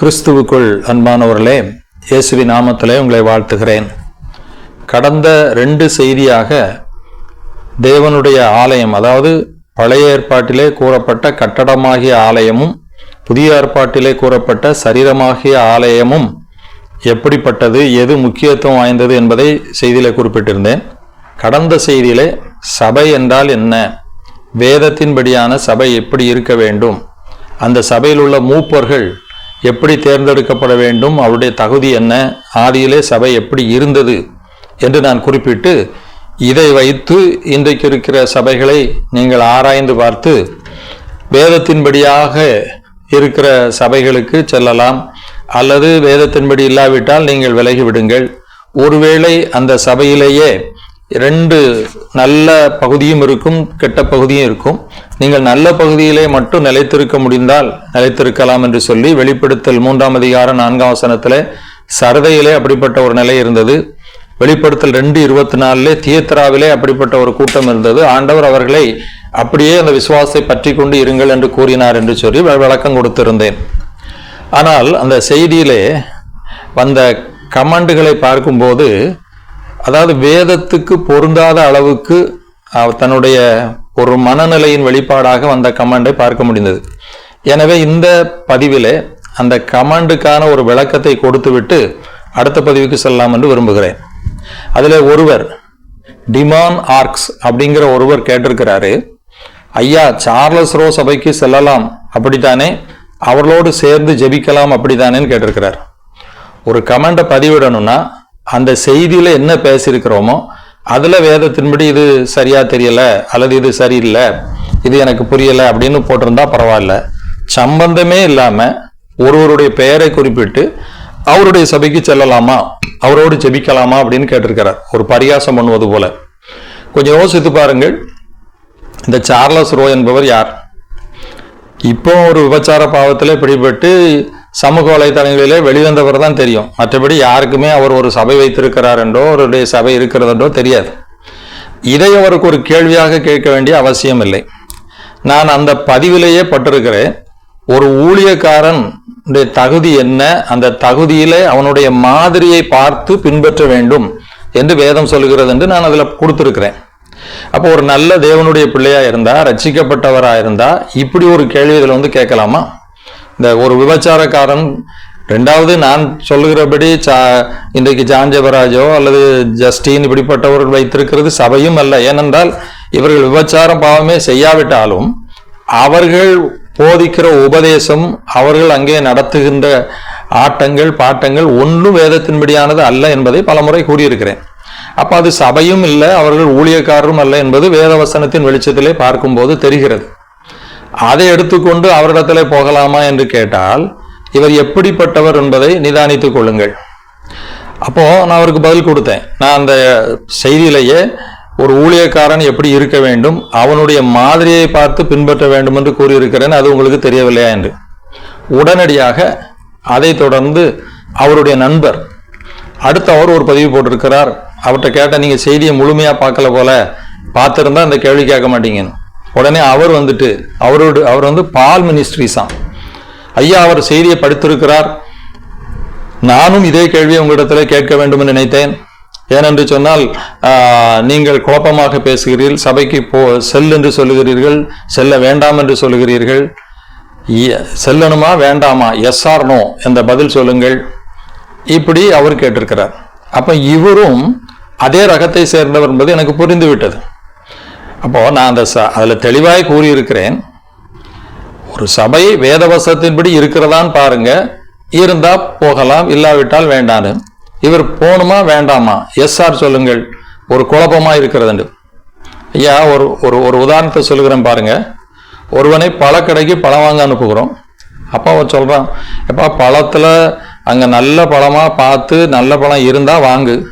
கிறிஸ்துவுக்குள் அன்பானவர்களே இயேசுவி நாமத்திலே உங்களை வாழ்த்துகிறேன். கடந்த ரெண்டு செய்தியாக தேவனுடைய ஆலயம் அதாவது பழைய ஏற்பாட்டிலே கூறப்பட்ட கட்டடமாகிய ஆலயமும் புதிய ஏற்பாட்டிலே கூறப்பட்ட சரீரமாகிய ஆலயமும் எப்படிப்பட்டது எது முக்கியத்துவம் வாய்ந்தது என்பதை செய்தியிலே குறிப்பிட்டிருந்தேன். கடந்த செய்தியிலே சபை என்றால் என்ன? வேதத்தின்படியான சபை எப்படி இருக்க வேண்டும்? அந்த சபையில் உள்ள மூப்பர்கள் எப்படி தேர்ந்தெடுக்கப்பட வேண்டும் அவருடைய தகுதி என்ன ஆதியிலே சபை எப்படி இருந்தது என்று நான் குறிப்பிட்டு இதை வைத்து இன்றைக்கு இருக்கிற சபைகளை நீங்கள் ஆராய்ந்து பார்த்து வேதத்தின்படியாக இருக்கிற சபைகளுக்கு செல்லலாம் அல்லது வேதத்தின்படி இல்லாவிட்டால் நீங்கள் விலகி விடுங்கள். ஒருவேளை அந்த சபையிலேயே ரெண்டு நல்ல பகுதியும் இருக்கும் கெட்ட பகுதியும் இருக்கும். நீங்கள் நல்ல பகுதியிலே மட்டும் நிலைத்திருக்க முடிந்தால் நிலைத்திருக்கலாம் என்று சொல்லி வெளிப்படுத்தல் மூன்றாம் அதிகாரம் நான்காம் வசனத்தில் சரதையிலே அப்படிப்பட்ட ஒரு நிலை இருந்தது. வெளிப்படுத்தல் ரெண்டு இருபத்தி நாலுலே தியேத்ராவிலே அப்படிப்பட்ட ஒரு கூட்டம் இருந்தது. ஆண்டவர் அவர்களை அப்படியே அந்த விசுவாசத்தை பற்றி கொண்டு இருங்கள் என்று கூறினார் என்று சொல்லி விளக்கம் கொடுத்திருந்தேன். ஆனால் அந்த செய்தியிலே வந்த கமாண்டுகளை பார்க்கும்போது அதாவது வேதத்துக்கு பொருந்தாத அளவுக்கு தன்னுடைய ஒரு மனநிலையின் வெளிப்பாடாக வந்த கமாண்டை பார்க்க முடிந்தது. எனவே இந்த பதிவிலே அந்த கமாண்டுக்கான ஒரு விளக்கத்தை கொடுத்துவிட்டு அடுத்த பதிவுக்கு செல்லலாம் என்று விரும்புகிறேன். அதில் ஒருவர் டிமான் ஆர்க்ஸ் அப்படிங்கிற ஒருவர் கேட்டிருக்கிறாரு. ஐயா சார்லஸ் ரோ சபைக்கு செல்லலாம் அப்படித்தானே? அவர்களோடு சேர்ந்து ஜெபிக்கலாம் அப்படித்தானேன்னு கேட்டிருக்கிறார். ஒரு கமெண்டை பதிவிடணும்னா அந்த செய்தியில் என்ன பேசியிருக்கிறோமோ அதில் வேதத்தின்படி இது சரியாக தெரியலை அல்லது இது சரியில்லை இது எனக்கு புரியலை அப்படின்னு போட்டிருந்தா பரவாயில்ல. சம்பந்தமே இல்லாமல் ஒருவருடைய பெயரை குறிப்பிட்டு அவருடைய சபைக்கு செல்லலாமா அவரோடு ஜெபிக்கலாமா அப்படின்னு கேட்டிருக்கிறார். ஒரு பரிகாசம் பண்ணுவது போல. கொஞ்சம் யோசித்து பாருங்கள். இந்த சார்லஸ் ரோ என்பவர் யார்? இப்போ ஒரு விபச்சார பாவத்தில் பிடிபட்டு சமூக வலைதளங்களிலே வெளிவந்தவர் தான் தெரியும். மற்றபடி யாருக்குமே அவர் ஒரு சபை வைத்திருக்கிறார் என்றோ அவருடைய சபை இருக்கிறதென்றோ தெரியாது. இதை அவருக்கு ஒரு கேள்வியாக கேட்க வேண்டிய அவசியம் இல்லை நான் அந்த பதிவிலேயே பட்டிருக்கிறேன். ஒரு ஊழியக்காரன் தகுதி என்ன? அந்த தகுதியிலே அவனுடைய மாதிரியை பார்த்து பின்பற்ற வேண்டும் என்று வேதம் சொல்கிறது என்று நான் அதில் கொடுத்துருக்கிறேன். அப்போ ஒரு நல்ல தேவனுடைய பிள்ளையா இருந்தா ரச்சிக்கப்பட்டவராக இருந்தா இப்படி ஒரு கேள்வி இதில் வந்து கேட்கலாமா? இந்த ஒரு விபச்சாரக்காரன் ரெண்டாவது நான் சொல்லுகிறபடி சா இன்றைக்கு ஜான்ஜபராஜோ அல்லது ஜஸ்டின் இப்படிப்பட்டவர்கள் வைத்திருக்கிறது சபையும் அல்ல. ஏனென்றால் இவர்கள் விபச்சாரம் பாவமே செய்யாவிட்டாலும் அவர்கள் போதிக்கிற உபதேசம் அவர்கள் அங்கே நடத்துகின்ற ஆட்டங்கள் பாட்டங்கள் ஒன்றும் வேதத்தின்படியானது அல்ல என்பதை பலமுறை கூறியிருக்கிறேன். அப்ப அது சபையும் இல்லை அவர்கள் ஊழியக்காரரும் அல்ல என்பது வேதவசனத்தின் வெளிச்சத்திலே பார்க்கும்போது தெரிகிறது. அதை எடுத்துக்கொண்டு அவரிடத்திலே போகலாமா என்று கேட்டால் இவர் எப்படிப்பட்டவர் என்பதை நிதானித்துக் கொள்ளுங்கள். அப்போ நான் அவருக்கு பதில் கொடுத்தேன். நான் அந்த செய்தியிலேயே ஒரு ஊழியக்காரன் எப்படி இருக்க வேண்டும் அவனுடைய மாதிரியை பார்த்து பின்பற்ற வேண்டும் என்று கூறியிருக்கிறேன் அது உங்களுக்கு தெரியவில்லையா என்று. உடனடியாக அதை தொடர்ந்து அவருடைய நண்பர் அடுத்து அவர் ஒரு பதிவு போட்டிருக்கிறார். அவர்கிட்ட கேட்ட நீங்க செய்தியை முழுமையா பார்க்கல போல பார்த்திருந்தா அந்த கேள்வி கேட்க மாட்டீங்கன்னு. உடனே அவர் வந்துட்டு அவரோடு அவர் வந்து பால் மினிஸ்ட்ரிஸாம் ஐயா அவர் செய்தியை படித்திருக்கிறார். நானும் இதே கேள்வியை உங்களிடத்தில் கேட்க வேண்டும் என்று நினைத்தேன். ஏனென்று சொன்னால் நீங்கள் குழப்பமாக பேசுகிறீர்கள் சபைக்கு போ செல் என்று சொல்லுகிறீர்கள் செல்ல வேண்டாம் என்று சொல்லுகிறீர்கள். செல்லணுமா வேண்டாமா? எஸ் ஆர் நோ என்ற பதில் சொல்லுங்கள். இப்படி அவர் கேட்டிருக்கிறார். அப்போ இவரும் அதே ரகத்தை சேர்ந்தவர் என்பது எனக்கு புரிந்துவிட்டது. அப்போது நான் அந்த ச- அதில் தெளிவாக கூறியிருக்கிறேன் ஒரு சபை வேதவசத்தின்படி இருக்கிறதான்னு பாருங்க இருந்தால் போகலாம் இல்லாவிட்டால் வேண்டான்னு. இவர் போகணுமா வேண்டாமா? எஸ் ஆர் சொல்லுங்கள். ஒரு குழப்பமாக இருக்கிறதுண்டு. ஐயா ஒரு ஒரு ஒரு உதாரணத்தை சொல்லுகிறேன் பாருங்க. ஒருவனை பழக்கடைக்கு பழம் வாங்க அனுப்புகிறோம். அப்பா அவன் சொல்கிறான் எப்பா பழத்தில் அங்கே நல்ல பழமாக பார்த்து நல்ல பழம் இருந்தால் வாங்கு.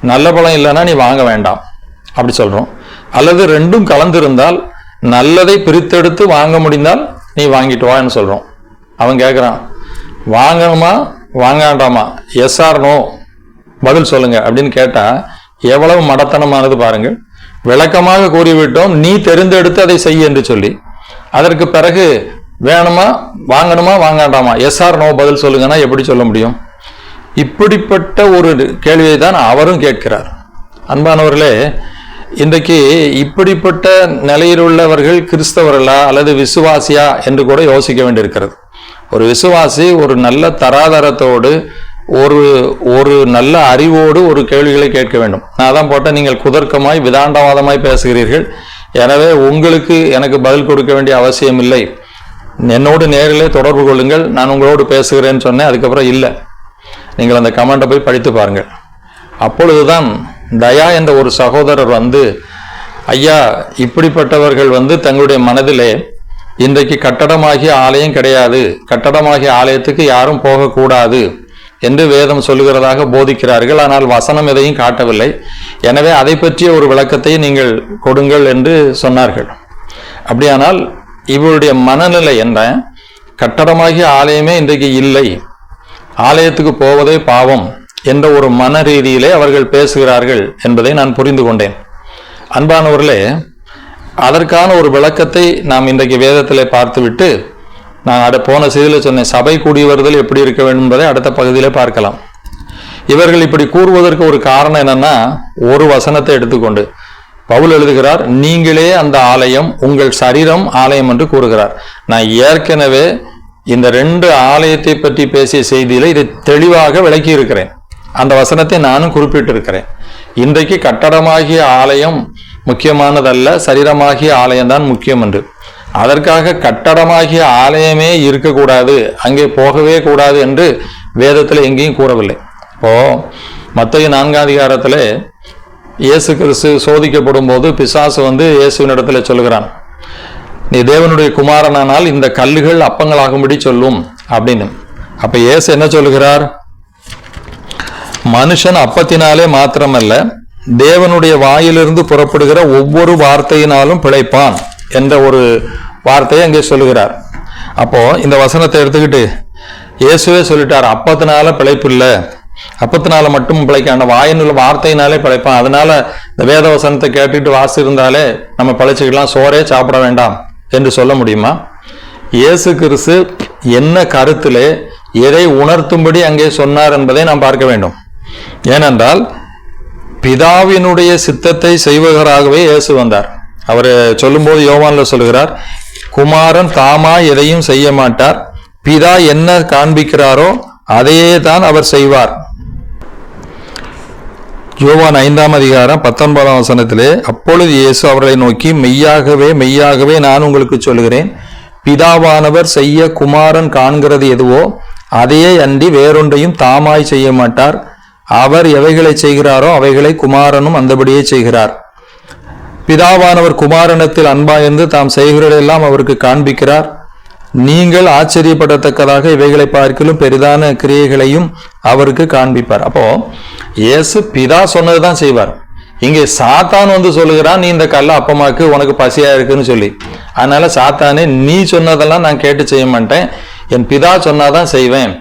நல்ல பழம் இல்லைன்னா நீ வாங்க வேண்டாம். அப்படி சொல்கிறோம் அல்லது ரெண்டும் கலந்திருந்தால் நல்லதை பிரித்தெடுத்து வாங்க முடிந்தால் நீ வாங்கிட்டு வான்னு சொல்கிறோம் அவன் கேட்குறான் வாங்கணுமா? வாங்காண்டாமா? எஸ் ஆர் நோ பதில் சொல்லுங்க அப்படின்னு கேட்டால் எவ்வளவு மடத்தனமானது பாருங்கள். விளக்கமாக கூறிவிட்டோம் நீ தெரிந்தெடுத்து அதை செய் என்று சொல்லி. அதற்கு பிறகு வேணுமா? வாங்கணுமா? வாங்காண்டாமா? எஸ்ஆர் நோ பதில் சொல்லுங்கன்னா எப்படி சொல்ல முடியும்? இப்படிப்பட்ட ஒரு கேள்வியை தான் அவரும் கேட்கிறார். அன்பானவர்களே இன்றைக்கு இப்படிப்பட்ட நிலையில் உள்ளவர்கள் கிறிஸ்தவர்களா அல்லது விசுவாசியா என்று கூட யோசிக்க வேண்டியிருக்கிறது. ஒரு விசுவாசி ஒரு நல்ல தராதரத்தோடு ஒரு ஒரு நல்ல அறிவோடு ஒரு கேள்விகளை கேட்க வேண்டும். நான் தான் போட்டேன் நீங்கள் குதர்க்கமாய் விதாண்டவாதமாய் பேசுகிறீர்கள். எனவே உங்களுக்கு எனக்கு பதில் கொடுக்க வேண்டிய அவசியம் இல்லை. என்னோடு நேரிலே தொடர்பு கொள்ளுங்கள். நான் உங்களோடு பேசுகிறேன்னு சொன்னேன் அதுக்கப்புறம் இல்லை. நீங்கள் அந்த கமெண்ட்டை போய் படித்து பாருங்கள். அப்பொழுதுதான் தயா என்ற ஒரு சகோதரர் வந்து ஐயா இப்படிப்பட்டவர்கள் வந்து தங்களுடைய மனதிலே இன்றைக்கு கட்டடமாகிய ஆலயம் கிடையாது. கட்டடமாகிய ஆலயத்துக்கு யாரும் போகக்கூடாது என்று வேதம் சொல்லுகிறதாக போதிக்கிறார்கள். ஆனால் வசனம் எதையும் காட்டவில்லை. எனவே அதை பற்றிய ஒரு விளக்கத்தை நீங்கள் கொடுங்கள் என்று சொன்னார்கள். அப்படியானால் இவருடைய மனநிலை என்ன? கட்டடமாகிய ஆலயமே இன்றைக்கு இல்லை. ஆலயத்துக்கு போவதே பாவம். என்ற ஒரு மன ரீதியிலே அவர்கள் பேசுகிறார்கள் என்பதை நான் புரிந்து கொண்டேன். அன்பானவர்களே அதற்கான ஒரு விளக்கத்தை நாம் இன்றைக்கு வேதத்திலே பார்த்துவிட்டு நான் அட போன செய்தியில் சொன்னேன் சபை கூடி வருதல் எப்படி இருக்க வேண்டும் என்பதை அடுத்த பகுதியிலே பார்க்கலாம். இவர்கள் இப்படி கூறுவதற்கு ஒரு காரணம் என்னன்னா ஒரு வசனத்தை எடுத்துக்கொண்டு. பவுல் எழுதுகிறார் நீங்களே அந்த ஆலயம் உங்கள் சரீரம் ஆலயம் என்று கூறுகிறார். நான் ஏற்கனவே இந்த ரெண்டு ஆலயத்தை பற்றி பேசிய செய்தியில இதை தெளிவாக விளக்கி இருக்கிறேன் அந்த வசனத்தை நானும் குறிப்பிட்டிருக்கிறேன். இன்றைக்கு கட்டடமாகிய ஆலயம் முக்கியமானதல்ல சரீரமாகிய ஆலயம்தான் முக்கியம் என்று. அதற்காக கட்டடமாகிய ஆலயமே இருக்கக்கூடாது அங்கே போகவே கூடாது என்று வேதத்தில் எங்கேயும் கூறவில்லை. இப்போ மத்திய நான்காம் அதிகாரத்தில் இயேசு கிறிஸ்து சோதிக்கப்படும் போது பிசாசு வந்து இயேசுவின் இடத்துல சொல்லுகிறான் நீ தேவனுடைய குமாரனானால் இந்த கல்லுகள் அப்பங்களாகும்படி சொல்லும் அப்படின்னு. அப்ப இயேசு என்ன சொல்லுகிறார்? மனுஷன் அப்பத்தினாலே மாத்திரமல்ல தேவனுடைய வாயிலிருந்து புறப்படுகிற ஒவ்வொரு வார்த்தையினாலும் பிழைப்பான் என்ற ஒரு வார்த்தையை அங்கே சொல்லுகிறார். அப்போ இந்த வசனத்தை எடுத்துக்கிட்டு இயேசுவே சொல்லிட்டார் அப்பத்தினால பிழைப்பு இல்லை அப்பத்தினால மட்டும் பிழைக்கான. வாயினுள்ள வார்த்தையினாலே பிழைப்பான். அதனால இந்த வேத வசனத்தை கேட்டுட்டு வாசிருந்தாலே நம்ம பிழைச்சிக்கலாம் சோறே சாப்பிட வேண்டாம் என்று சொல்ல முடியுமா? இயேசு கிறிஸ்து என்ன கருத்திலே எதை உணர்த்தும்படி அங்கே சொன்னார் என்பதை நாம் பார்க்க வேண்டும். ஏனென்றால் பிதாவினுடைய சித்தத்தை செய்வகராகவே இயேசு வந்தார். அவர் சொல்லும்போது யோவானில் சொல்லுகிறார் குமாரன் தாமா எதையும் செய்ய மாட்டார். பிதா என்ன காண்பிக்கிறாரோ அதையே தான் அவர் செய்வார். யோவான் ஐந்தாம் அதிகாரம் பத்தொன்பதாம் வசனத்திலே அப்பொழுது இயேசு அவர்களை நோக்கி மெய்யாகவே மெய்யாகவே நான் உங்களுக்கு சொல்கிறேன் பிதாவானவர் செய்ய குமாரன் காண்கிறது எதுவோ அதையே அன்றி வேறொன்றையும் தாமாய் செய்ய மாட்டார். அவர் எவைகளை செய்கிறாரோ அவைகளை குமாரனும் அந்தபடியே செய்கிறார். பிதாவானவர் குமாரனத்தில் அன்பாயிருந்து தாம் செய்கிறதெல்லாம் அவருக்கு காண்பிக்கிறார். நீங்கள் ஆச்சரியப்படத்தக்கதாக இவைகளை பார்க்கலும் பெரிதான கிரியைகளையும் அவருக்கு காண்பிப்பார். அப்போ இயேசு பிதா சொன்னதுதான் செய்வார். இங்கே சாத்தான் வந்து சொல்லுகிறான் நீ இந்த கல்ல அப்பமாக்கு உனக்கு பசியா இருக்குன்னு சொல்லி. அதனால சாத்தானே நீ சொன்னதெல்லாம் நான் கேட்டு செய்ய மாட்டேன். என் பிதா சொன்னாதான் செய்வேன்.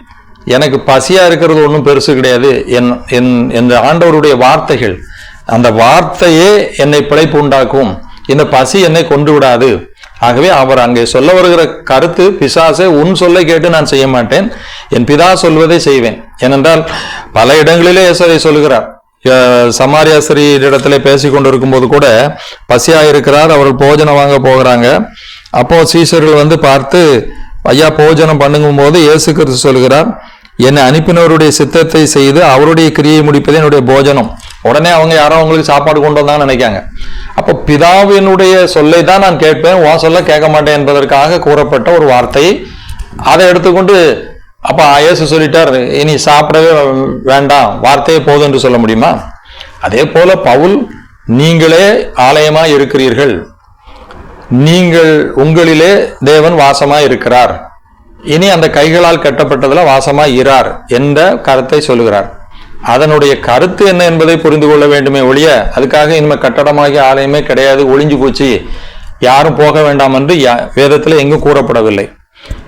எனக்கு பசியா இருக்கிறது ஒன்றும் பெருசு கிடையாது. என் என் என்ற ஆண்டவருடைய வார்த்தைகள் அந்த வார்த்தையே என்னை பிழைப்பு உண்டாக்கும். இந்த பசி என்னை கொண்டு விடாது. ஆகவே அவர் அங்கே சொல்ல வருகிற கருத்து பிசாசே உன் சொல்லை கேட்டு நான் செய்ய மாட்டேன். என் பிதா சொல்வதை செய்வேன். ஏனென்றால் பல இடங்களிலே இயேசுவை சொல்லுகிறார். அஹ் சமாரியா இடத்துல பேசி கொண்டிருக்கும் போது கூட பசியா இருக்கிறார் அவர்கள் போஜனம் வாங்க போகிறாங்க. அப்போ சீசர்கள் வந்து பார்த்து ஐயா போஜனம் பண்ணுங்கும் போது இயேசு கிறிஸ்து சொல்கிறார் என்னை அனுப்பினவருடைய சித்தத்தை செய்து அவருடைய கிரியை முடிப்பதே என்னுடைய போஜனம். உடனே அவங்க யாரோ அவங்களுக்கு சாப்பாடு கொண்டு வந்தாங்கன்னு நினைக்காங்க. அப்போ பிதாவினுடைய சொல்லை தான் நான் கேட்பேன் உன் சொல்ல கேட்க மாட்டேன் என்பதற்காக கூறப்பட்ட ஒரு வார்த்தை. அதை எடுத்துக்கொண்டு அப்போ இயேசு சொல்லிட்டார் இனி சாப்பிடவே வேண்டாம் வார்த்தையே போதும் என்று சொல்ல முடியுமா? அதே போல பவுல் நீங்களே ஆலயமாக இருக்கிறீர்கள். நீங்கள் உங்களிலே தேவன் வாசமாக இருக்கிறார். இனி அந்த கைகளால் கட்டப்பட்டதில் வாசமா இரார் என்ற கருத்தை சொல்லுகிறார். அதனுடைய கருத்து என்ன என்பதை புரிந்து கொள்ள வேண்டுமே ஒழிய அதுக்காக இனிமே கட்டடமாகிய ஆலயமே கிடையாது ஒளிஞ்சு போச்சு. யாரும் போக வேண்டாம் என்று யா- வேதத்தில் எங்கும் கூறப்படவில்லை.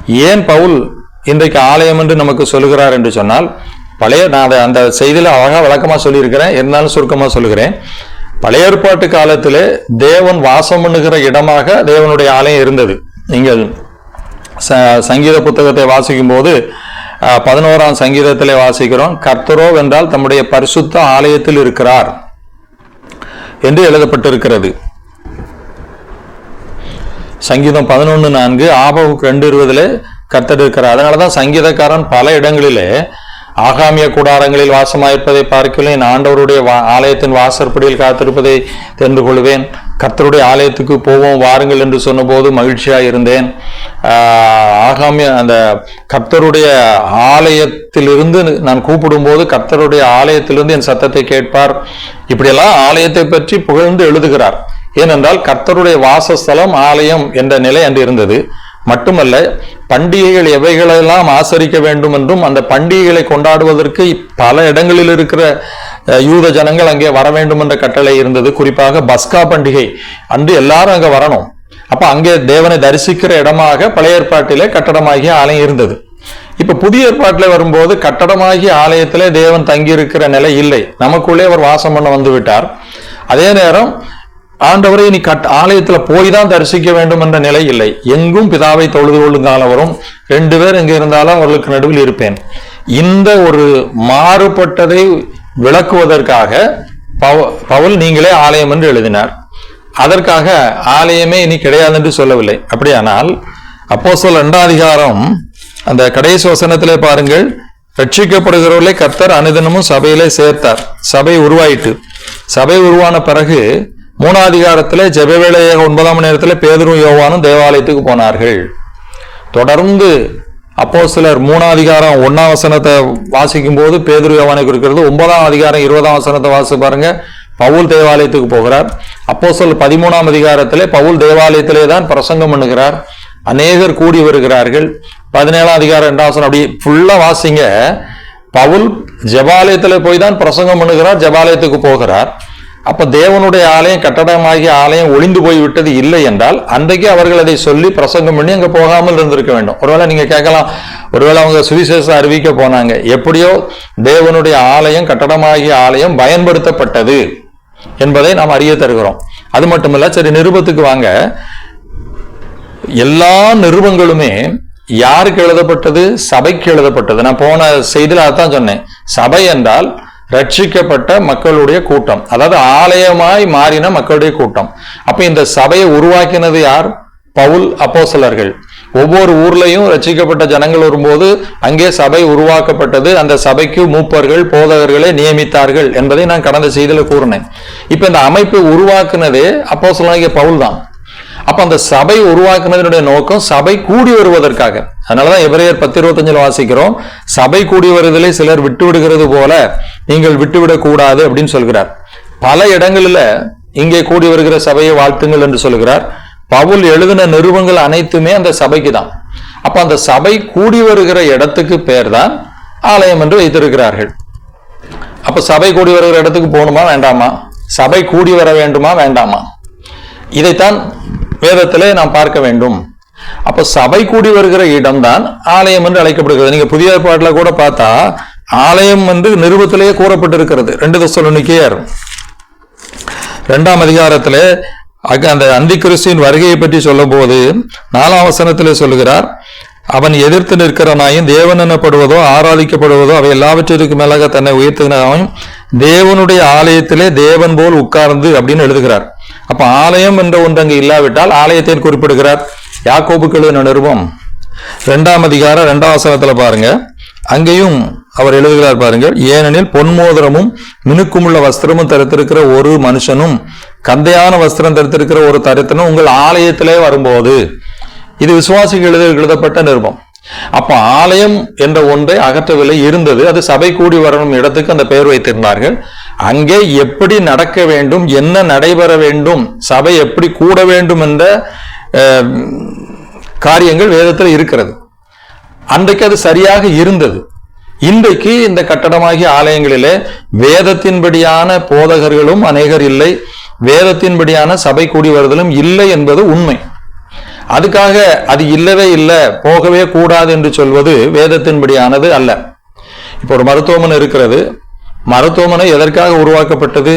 ஏன் பவுல் இன்றைக்கு ஆலயம் என்று நமக்கு சொல்லுகிறார் என்று சொன்னால் பழைய நான் அதை அந்த செய்தியில் அழகாக விளக்கமாக சொல்லியிருக்கிறேன் இருந்தாலும் சுருக்கமாக சொல்லுகிறேன். பழைய ஏற்பாட்டு காலத்திலே தேவன் வாசம் பண்ணுகிற இடமாக தேவனுடைய ஆலயம் இருந்தது. நீங்கள் ச- சங்கீத புத்தகத்தை வாசிக்கும் போது பதினோராம் சங்கீதத்திலே வாசிக்கிறோம் கர்த்தரோ என்றால் தம்முடைய பரிசுத்த ஆலயத்தில் இருக்கிறார் என்று எழுதப்பட்டிருக்கிறது. சங்கீதம் பதினொன்று நான்கு ஆபவுக்கு ரெண்டு இருபதுல கர்த்தர் இருக்கிறார். அதனாலதான் சங்கீதக்காரன் பல இடங்களிலே ஆகாமிய கூடாரங்களில் வாசமாயிருப்பதை பார்க்கல என் ஆண்டவருடைய வா- ஆலயத்தின் வாசற்படியில் காத்திருப்பதை தெரிந்து கொள்வேன். கர்த்தருடைய ஆலயத்துக்கு போவோம் வாருங்கள் என்று சொன்னபோது மகிழ்ச்சியாக இருந்தேன். ஆகாமிய அந்த கர்த்தருடைய ஆலயத்திலிருந்து நான் கூப்பிடும்போது கர்த்தருடைய ஆலயத்திலிருந்து என் சத்தத்தை கேட்பார். இப்படியெல்லாம் ஆலயத்தை பற்றி புகழ்ந்து எழுதுகிறார். ஏனென்றால் கர்த்தருடைய வாசஸ்தலம் ஆலயம் என்ற நிலை அன்று இருந்தது. மட்டுமல்ல பண்டிகைகள் எவைகளெல்லாம் ஆசரிக்க வேண்டும் என்றும் அந்த பண்டிகைகளை கொண்டாடுவதற்கு பல இடங்களில் இருக்கிற யூத ஜனங்கள் அங்கே வர வேண்டும் என்ற கட்டளை இருந்தது. குறிப்பாக பஸ்கா பண்டிகை. அன்று எல்லாரும் அங்கே வரணும். அப்போ அங்கே தேவனை தரிசிக்கிற இடமாக பழைய ஏற்பாட்டிலே கட்டடமாகிய ஆலயம் இருந்தது. இப்ப புதிய ஏற்பாட்டில் வரும்போது கட்டடமாகிய ஆலயத்திலே தேவன் தங்கியிருக்கிற நிலை இல்லை. நமக்குள்ளே அவர் வாசம் பண்ண வந்து விட்டார் அதே நேரம் ஆண்டவரை நீ கட் ஆலயத்துல போய் தான் தரிசிக்க வேண்டும் என்ற நிலை இல்லை. எங்கும் பிதாவை தொழுது கொள்ளும் வரும் ரெண்டு பேர் எங்க இருந்தாலும் அவர்களுக்கு நடுவில் இருப்பேன். இந்த ஒரு மாறுபட்டதை விளக்குவதற்காக பவு- பவுல் நீங்களே ஆலயம் என்று எழுதினார். அதற்காக ஆலயமே இனி கிடையாது என்று சொல்லவில்லை. அப்படியானால் அப்போ சொல் அதிகாரம் அந்த கடைசி வசனத்திலே பாருங்கள். ரட்சிக்கப்படுகிறவர்களை கர்த்தர் அனுதினமும் சபையிலே சேர்த்தார். சபை உருவாயிட்டு சபை உருவான பிறகு மூணாதிகாரத்தில் அதிகாரத்திலே ஒன்பதாம் மணி நேரத்தில் பேதரும் யோவானும் தேவாலயத்துக்கு போனார்கள். தொடர்ந்து அப்போ சிலர் மூணாம் அதிகாரம் ஒன்னாம் வசனத்தை வாசிக்கும் போது பேதுரு யோவானை குறிக்கிறது. ஒன்பதாம் அதிகாரம் இருபதாம் வசனத்தை வாசி பாருங்க. பவுல் தேவாலயத்துக்கு போகிறார். அப்போ சொல் பதிமூணாம் அதிகாரத்திலே பவுல் தேவாலயத்திலே தான் பிரசங்கம் பண்ணுகிறார். அநேகர் கூடி வருகிறார்கள். பதினேழாம் அதிகாரம் ரெண்டாம் வசனம் அப்படி ஃபுல்லாக வாசிங்க. பவுல் ஜபாலயத்தில் போய் தான் பிரசங்கம் பண்ணுகிறார் ஜபாலயத்துக்கு போகிறார். அப்ப தேவனுடைய ஆலயம் கட்டடமாகிய ஆலயம் ஒளிந்து போய் விட்டது இல்லை என்றால் அன்றைக்கு அவர்கள் அதை சொல்லி பிரசங்கம் பண்ணி அங்க போகாமல் இருந்திருக்க வேண்டும். ஒருவேளை நீங்க கேட்கலாம் ஒருவேளை அவங்க சுவிசேஷம் அறிவிக்க போனாங்க. எப்படியோ தேவனுடைய ஆலயம் கட்டடமாகிய ஆலயம் பயன்படுத்தப்பட்டது என்பதை நாம் அறிய தருகிறோம். அது மட்டுமல்ல சரி நிருபத்துக்கு வாங்க. எல்லா நிருபங்களுமே யாருக்கு எழுதப்பட்டது? சபைக்கு எழுதப்பட்டது. நான் போன செய்தியில் அதான் சொன்னேன். சபை என்றால் ரட்சிக்கப்பட்ட மக்களுடைய கூட்டம். அதாவது ஆலயமாய் மாறின மக்களுடைய கூட்டம். அப்ப இந்த சபையை உருவாக்கினது யார்? பவுல் அப்போசலர்கள் ஒவ்வொரு ஊர்லயும் ரட்சிக்கப்பட்ட ஜனங்கள் வரும்போது அங்கே சபை உருவாக்கப்பட்டது. அந்த சபைக்கு மூப்பர்கள் போதகர்களை நியமித்தார்கள் என்பதை நான் கடந்த செய்தியில கூறினேன். இப்ப இந்த அமைப்பை உருவாக்குனதே அப்போசலாகிய பவுல் தான். அப்ப அந்த சபை உருவாக்குனதனுடைய நோக்கம் சபை கூடி வருவதற்காக. அதனாலதான் எபிரேயர் பத்து இருபத்தஞ்சில் வாசிக்கிறோம் சபை கூடி வருவதிலே சிலர் விட்டு விடுகிறது போல நீங்கள் விட்டுவிடக் கூடாது அப்படின்னு சொல்கிறார். பல இடங்களில இங்கே கூடி வருகிற சபையை வாழ்த்துங்கள் என்று சொல்கிறார். பவுல் எழுதின நிறுவங்கள் அனைத்துமே அந்த சபைக்கு தான். அப்ப அந்த சபை கூடி வருகிற இடத்துக்கு பேர் தான் ஆலயம் என்று வைத்திருக்கிறார்கள். அப்ப சபை கூடி வருகிற இடத்துக்கு போகணுமா வேண்டாமா? சபை கூடி வர வேண்டுமா வேண்டாமா? இதைத்தான் வேதத்திலே நாம் பார்க்க வேண்டும். அப்ப சபை கூடி வருகிற இடம்தான் ஆலயம் என்று அழைக்கப்படுகிறது. நீங்க புதிய ஏற்பாட்டுல கூட பார்த்தா ஆலயம் வந்து நிருபத்திலேயே கூறப்பட்டிருக்கிறது. ரெண்டு தசலோனிக்கேயர். ரெண்டாம் அதிகாரத்திலே அந்த அந்தி கிறிஸ்துவின் வருகையை பற்றி சொல்லும்போது நாலாம் வசனத்திலே சொல்லுகிறார் அவன் எதிர்த்து நிற்கிறனாயும் தேவன் எனப்படுவதோ ஆராதிக்கப்படுவதோ அவை எல்லாவற்றிற்கு மேலாக தன்னை உயர்த்தினாயும் தேவனுடைய ஆலயத்திலே தேவன் போல் உட்கார்ந்து அப்படின்னு எழுதுகிறார். அப்ப ஆலயம் என்ற ஒன்று அங்கு இல்லாவிட்டால் ஆலயத்தை குறிப்பிடுகிறார்? யாக்கோபுக்கு எழுதின நிருபம்? இரண்டாம் அதிகாரம் இரண்டாம் பாருங்க. அங்கேயும் அவர் எழுதுகிறார் பாருங்கள். ஏனெனில் பொன்மோதிரமும் மினுக்குமுள்ள வஸ்திரமும் தரித்திருக்கிற ஒரு மனுஷனும் கந்தையான வஸ்திரம் தரித்திருக்கிற ஒரு தரித்தனும் உங்கள் ஆலயத்திலே வரும்போது. இது விசுவாசிகள் எழுத எழுதப்பட்ட நிருபம். அப்ப ஆலயம் என்ற ஒன்றை அகற்றவில்லை இருந்தது. அது சபை கூடி வரணும் இடத்துக்கு அந்த பெயர் வைத்திருந்தார்கள். அங்கே எப்படி நடக்க வேண்டும் என்ன நடைபெற வேண்டும் சபை எப்படி கூட வேண்டும் என்ற காரியங்கள் வேதத்தில் இருக்கிறது. அன்றைக்கு அது சரியாக இருந்தது. இன்றைக்கு இந்த கட்டடமாகிய ஆலயங்களிலே வேதத்தின்படியான போதகர்களும் அநேகர் இல்லை வேதத்தின்படியான சபை கூடி வருதலும் இல்லை என்பது உண்மை. அதுக்காக அது இல்லவே இல்லை போகவே கூடாது என்று சொல்வது வேதத்தின்படியானது அல்ல. இப்போ ஒரு மருத்துவமனை இருக்கிறது. மருத்துவமனை எதற்காக உருவாக்கப்பட்டது?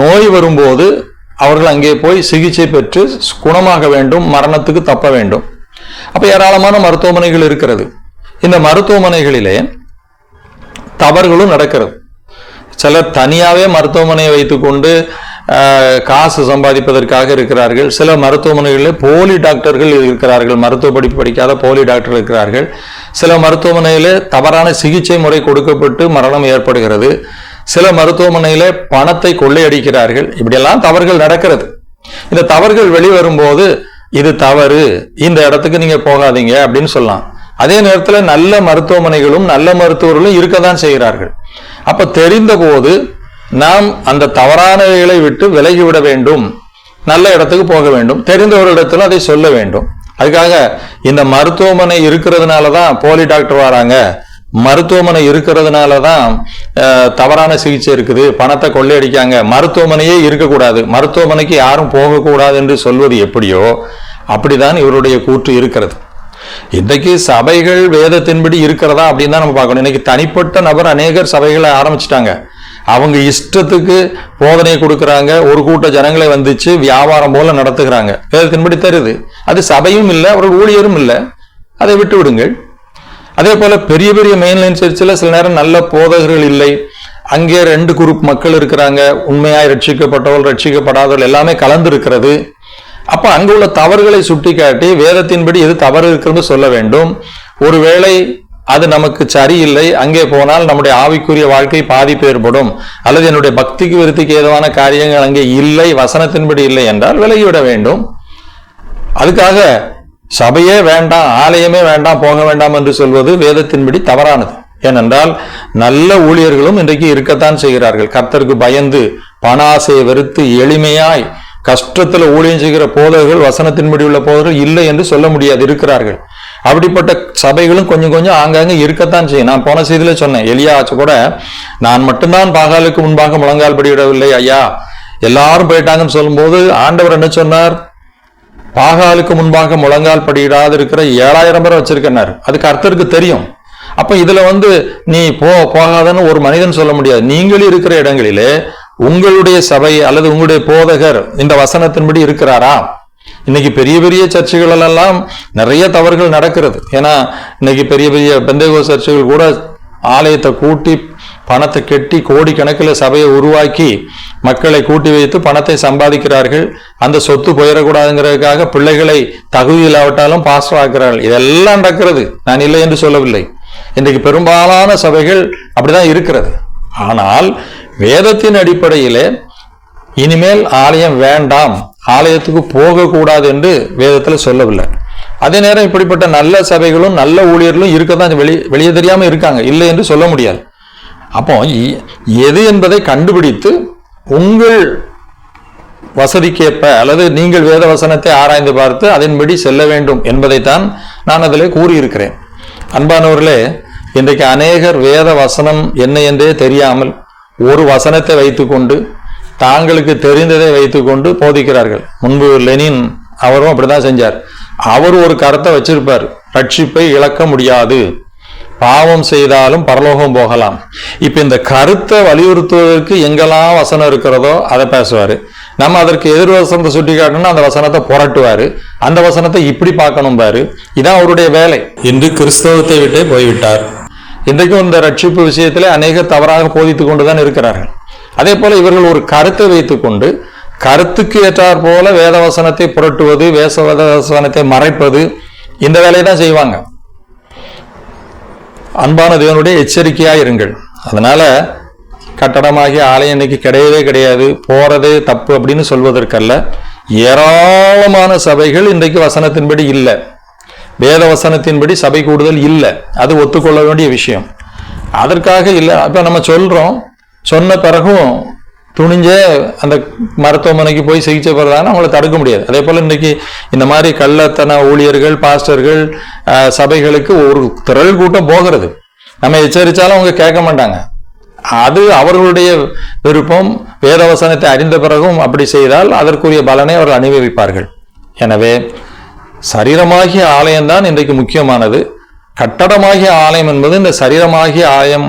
நோய் வரும்போது அவர்கள் அங்கே போய் சிகிச்சை பெற்று குணமாக வேண்டும் மரணத்துக்கு தப்ப வேண்டும். அப்போ ஏராளமான மருத்துவமனைகள் இருக்கிறது. இந்த மருத்துவமனைகளிலே தவறுகளும் நடக்கிறது. சிலர் தனியாவே மருத்துவமனையை வைத்துக்கொண்டு காசு சம்பாதிப்பதற்காக இருக்கிறார்கள். சில மருத்துவமனைகளில் போலி டாக்டர்கள் இருக்கிறார்கள். மருத்துவ படிப்பு படிக்காத போலி டாக்டர் இருக்கிறார்கள். சில மருத்துவமனையில் தவறான சிகிச்சை முறை கொடுக்கப்பட்டு மரணம் ஏற்படுகிறது. சில மருத்துவமனையில் பணத்தை கொள்ளையடிக்கிறார்கள். இப்படியெல்லாம் தவறுகள் நடக்கிறது. இந்த தவறுகள் வெளிவரும்போது இது தவறு. இந்த இடத்துக்கு நீங்கள் போகாதீங்க அப்படின்னு சொல்லலாம். அதே நேரத்தில் நல்ல மருத்துவமனைகளும் நல்ல மருத்துவர்களும் இருக்க தான் செய்கிறார்கள். அப்போ தெரிந்த போது நாம் அந்த தவறானவைகளை விட்டு விலகிவிட வேண்டும். நல்ல இடத்துக்கு போக வேண்டும். தெரிந்த ஒரு இடத்துல அதை சொல்ல வேண்டும். அதுக்காக இந்த மருத்துவமனை இருக்கிறதுனால தான் போலி டாக்டர் வராங்க. மருத்துவமனை இருக்கிறதுனால தான் தவறான சிகிச்சை இருக்குது. பணத்தை கொள்ளையடிக்காங்க. மருத்துவமனையே இருக்கக்கூடாது. மருத்துவமனைக்கு யாரும் போகக்கூடாது என்று சொல்வது எப்படியோ அப்படிதான் இவருடைய கூற்று இருக்கிறது. இன்றைக்கு சபைகள் வேதத்தின்படி இருக்கிறதா அப்படின்னு தான் நம்ம பார்க்கணும். இன்னைக்கு தனிப்பட்ட நபர் அநேகர் சபைகளை ஆரம்பிச்சிட்டாங்க. அவங்க இஷ்டத்துக்கு போதனை கொடுக்குறாங்க. ஒரு கூட்ட ஜனங்களை வந்துச்சு வியாபாரம் போல நடத்துகிறாங்க. வேதத்தின்படி தருது அது சபையும் இல்லை அவர்கள் ஊழியரும் இல்லை. அதை விட்டு விடுங்கள். அதே போல பெரிய பெரிய மெயின்லைன் சர்ச்சில் சில நேரம் நல்ல போதகர்கள் இல்லை. அங்கே ரெண்டு குரூப் மக்கள் இருக்கிறாங்க. உண்மையாய் ரட்சிக்கப்பட்டவர்கள் ரட்சிக்கப்படாதவர்கள் எல்லாமே கலந்து இருக்கிறது அப்போ அங்க உள்ள தவறுகளை சுட்டிக்காட்டி வேதத்தின்படி எது தவறு இருக்கிறது சொல்ல வேண்டும். ஒருவேளை அது நமக்கு சரியில்லை. அங்கே போனால் நம்முடைய ஆவிக்குரிய வாழ்க்கை பாதிப்பு ஏற்படும். அல்லது என்னுடைய பக்திக்கு விருத்திக்கு ஏதுவான காரியங்கள் அங்கே இல்லை வசனத்தின்படி இல்லை என்றால் விலகிவிட வேண்டும். அதுக்காக சபையே வேண்டாம் ஆலயமே வேண்டாம் போக வேண்டாம் என்று சொல்வது வேதத்தின்படி தவறானது. ஏனென்றால் நல்ல ஊழியர்களும் இன்றைக்கு இருக்கத்தான் செய்கிறார்கள். கர்த்தருக்கு பயந்து பணாசையை வெறுத்து எளிமையாய் கஷ்டத்தில் ஊழியம் செய்கிற போதர்கள் வசனத்தின்படி உள்ள போதர்கள் இல்லை என்று சொல்ல முடியாது இருக்கிறார்கள். அப்படிப்பட்ட சபைகளும் கொஞ்சம் கொஞ்சம் ஆங்காங்க இருக்கத்தான் செய்யும். நான் போன செய்தியில் சொன்னேன் எலியா ஆச்சு கூட நான் மட்டும்தான் பாகாலுக்கு முன்பாக முழங்கால் படியிடவில்லை ஐயா. எல்லாரும் போயிட்டாங்கன்னு சொல்லும்போது ஆண்டவர் என்ன சொன்னார்? பாகாலுக்கு முன்பாக முழங்கால் படியிடாது இருக்கிற ஏழாயிரம் பேர் வச்சிருக்கனார் அதுக்கு கர்த்தருக்கு தெரியும். அப்ப இதுல வந்து நீ போ போகாதன்னு ஒரு மனிதன் சொல்ல முடியாது. நீங்கள் இருக்கிற இடங்களிலே உங்களுடைய சபை அல்லது உங்களுடைய போதகர் இந்த வசனத்தின்படி இருக்கிறாரா? இன்னைக்கு பெரிய பெரிய சர்ச்சுகள் எல்லாம் நிறைய தவறுகள் நடக்கிறது. ஏன்னா இன்னைக்கு பெரிய பெரிய பெந்தேகோ சர்ச்சுகள் கூட ஆலயத்தை கூட்டி பணத்தை கெட்டி கோடிக்கணக்கில் சபையை உருவாக்கி மக்களை கூட்டி வைத்து பணத்தை சம்பாதிக்கிறார்கள். அந்த சொத்து போயிடக்கூடாதுங்கிறதுக்காக பிள்ளைகளை தகுதி இல்லாவிட்டாலும் பாஸ்டர் ஆக்குறார்கள். இதெல்லாம் நடக்கிறது. நான் இல்லை என்று சொல்லவில்லை. இன்றைக்கு பெரும்பாலான சபைகள் அப்படிதான் இருக்கிறது. ஆனால் வேதத்தின் அடிப்படையிலே இனிமேல் ஆலயம் வேண்டாம். ஆலயத்துக்கு போகக்கூடாது என்று வேதத்தில் சொல்லவில்லை. அதே நேரம் இப்படிப்பட்ட நல்ல சபைகளும் நல்ல ஊழியர்களும் இருக்கத்தான் வெளி வெளியே தெரியாமல் இருக்காங்க. இல்லை என்று சொல்ல முடியாது. அப்போ எது என்பதை கண்டுபிடித்து உங்கள் வசதிக்கேற்ப அல்லது நீங்கள் வேத வசனத்தை ஆராய்ந்து பார்த்து அதன்படி செல்ல வேண்டும் என்பதைத்தான் நான் அதில் கூறியிருக்கிறேன். அன்பானவர்களே இன்றைக்கு அநேகர் வேத வசனம் என்ன என்றே தெரியாமல் ஒரு வசனத்தை வைத்துக்கொண்டு தாங்களுக்கு தெரிந்ததை வைத்துக்கொண்டு போதிக்கிறார்கள். முன்பு லெனின் அவரும் அப்படிதான் செஞ்சார். அவர் ஒரு கருத்தை வச்சிருப்பார். ரட்சிப்பை இழக்க முடியாது. பாவம் செய்தாலும் பரலோகம் போகலாம். இப்ப இந்த கருத்தை வலியுறுத்துவதற்கு எங்கெல்லாம் வசனம் இருக்கிறதோ அதை பேசுவாரு. நம்ம அதற்கு எதிர் வசனத்தை சுட்டி காட்டணும்னா அந்த வசனத்தை புரட்டுவாரு. அந்த வசனத்தை இப்படி பார்க்கணும் பாரு. இதான் அவருடைய வேலை. இன்று கிறிஸ்தவத்தை விட்டே போய்விட்டார். இன்றைக்கும் இந்த ரட்சிப்பு விஷயத்திலே அநேகர் தவறாக போதித்துக் கொண்டுதான் இருக்கிறார்கள். அதே போல இவர்கள் ஒரு கருத்தை வைத்துக்கொண்டு கருத்துக்கு ஏற்றாற் போல வேத வசனத்தை புரட்டுவது வேச வேத வசனத்தை மறைப்பது இந்த வேலையை தான் செய்வாங்க. அன்பான தேவனுடைய எச்சரிக்கையா இருங்கள். அதனால கட்டடமாகிய ஆலயம் இன்னைக்கு கிடையவே கிடையாது போறதே தப்பு அப்படின்னு சொல்வதற்கல்ல. ஏராளமான சபைகள் இன்றைக்கு வசனத்தின்படி இல்லை. வேத வசனத்தின்படி சபை கூடுதல் இல்லை. அது ஒத்துக்கொள்ள வேண்டிய விஷயம். அதற்காக இல்லை. அப்ப நம்ம சொல்றோம் சொன்ன பிறகும் துணிஞ்சே அந்த மருத்துவமனைக்கு போய் சிகிச்சை பெறதான அவங்கள தடுக்க முடியாது. அதே போல் இன்றைக்கி இந்த மாதிரி கள்ளத்தன ஊழியர்கள் பாஸ்டர்கள் சபைகளுக்கு ஒரு திரள் கூட்டம் போகிறது. நம்ம எச்சரித்தாலும் அவங்க கேட்க மாட்டாங்க. அது அவர்களுடைய விருப்பம். வேதவசனத்தை அறிந்த பிறகும் அப்படி செய்தால் அதற்குரிய பலனை அவர்கள் அனுபவிப்பார்கள். எனவே சரீரமாகிய ஆலயம்தான் இன்றைக்கு முக்கியமானது. கட்டடமாகிய ஆலயம் என்பது இந்த சரீரமாகிய ஆலயம்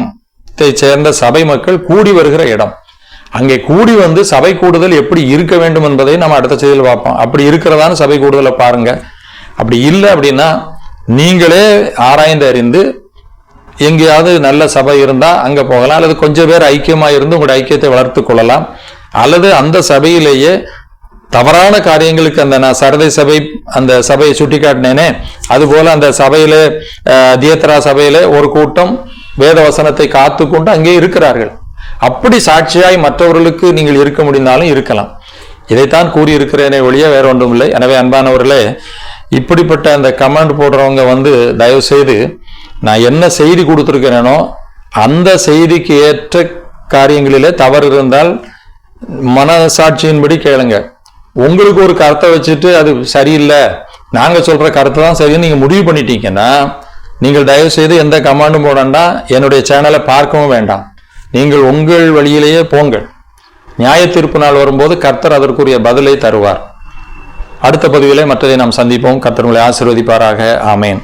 சேர்ந்த சபை மக்கள் கூடி வருகிற இடம். அங்கே கூடி வந்து சபை கூடுதல் எப்படி இருக்க வேண்டும் என்பதை நம்ம அடுத்த செய்தியில் பார்ப்போம். அப்படி இருக்கிறதான சபை கூடுதலை பாருங்க. அப்படி இல்லை அப்படின்னா நீங்களே ஆராய்ந்து அறிந்து எங்கேயாவது நல்ல சபை இருந்தால் அங்கே போகலாம். அல்லது கொஞ்சம் பேர் ஐக்கியமாக இருந்து உங்களுடைய ஐக்கியத்தை வளர்த்து கொள்ளலாம். அல்லது அந்த சபையிலேயே தவறான காரியங்களுக்கு அந்த நான் சரதை சபை அந்த சபையை சுட்டி காட்டினேனே அதுபோல் அந்த சபையில் தியத்ரா சபையில் ஒரு கூட்டம் வேத வசனத்தை காத்து கொண்டு அங்கே இருக்கிறார்கள். அப்படி சாட்சியாய் மற்றவர்களுக்கு நீங்கள் இருக்க முடிந்தாலும் இருக்கலாம். இதைத்தான் கூறியிருக்கிறேனே ஒழிய வேற ஒன்றும் இல்லை எனவே அன்பானவர்களே இப்படிப்பட்ட அந்த கமெண்ட் போடுறவங்க வந்து தயவு செய்து நான் என்ன செய்தி கொடுத்துருக்கிறேனோ அந்த செய்திக்கு ஏற்ற காரியங்களிலே தவறு இருந்தால் மனசாட்சியின்படி கேளுங்க. உங்களுக்கு ஒரு கருத்தை வச்சுட்டு அது சரியில்லை. நாங்கள் சொல்கிற கருத்தை தான் சரின்னு நீங்கள் முடிவு பண்ணிட்டீங்கன்னா நீங்கள் தயவு செய்து எந்த கமாண்டும் போடண்டா என்னுடைய சேனலை பார்க்கவும் வேண்டாம். நீங்கள் உங்கள் வழியிலேயே போங்கள். நியாய தீர்ப்பு நாள் வரும்போது கர்த்தர் அதற்குரிய பதிலை தருவார். அடுத்த பதிவிலே மற்றதை நாம் சந்திப்போம். கர்த்தர்களை உங்களை ஆசீர்வதிப்பாராக. ஆமேன்.